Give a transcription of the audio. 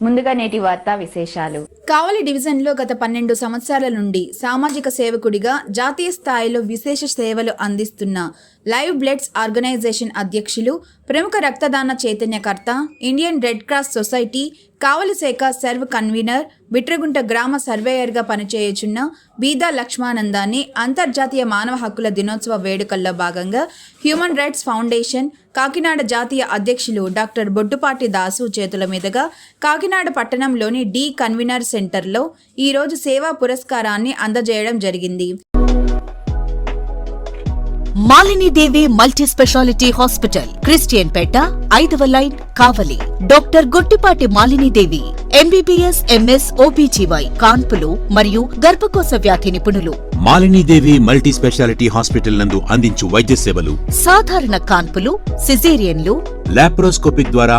ముందుగా నేటి వార్తా విశేషాలు. కావలి డివిజన్లో గత పన్నెండు సంవత్సరాల నుండి సామాజిక సేవకుడిగా జాతీయ స్థాయిలో విశేష సేవలు అందిస్తున్న లైవ్ బ్లడ్స్ ఆర్గనైజేషన్ అధ్యక్షులు ప్రముఖ రక్తదాన చైతన్యకర్త Indian red cross society Kavali శాఖ సర్వ్ కన్వీనర్ బిట్రగుంట గ్రామ సర్వేయర్గా పనిచేయుచున్న బీదా లక్ష్మానందాన్ని అంతర్జాతీయ మానవ హక్కుల దినోత్సవ వేడుకల్లో భాగంగా హ్యూమన్ రైట్స్ ఫౌండేషన్ కాకినాడ జాతీయ అధ్యక్షులు డాక్టర్ బొడ్డుపాటి దాసు చేతుల మీదుగా కాకినాడ పట్టణంలోని డి కన్వీనర్ సెంటర్లో ఈరోజు సేవా పురస్కారాన్ని అందజేయడం జరిగింది. Malinidevi multi speciality hospital Christian Peta ఐదవ line Kavali. Doctor Gottipati Malinidevi MBBS MS OBGY కాన్పులు మరియు గర్భకోశ వ్యాధి నిపుణులు. మాలినీదేవి మల్టీ స్పెషాలిటీ హాస్పిటల్ నందు అందించు వైద్య సేవలు. సాధారణ కాన్పులు సిజేరియన్లు. లాప్రోస్కోపిక్ ద్వారా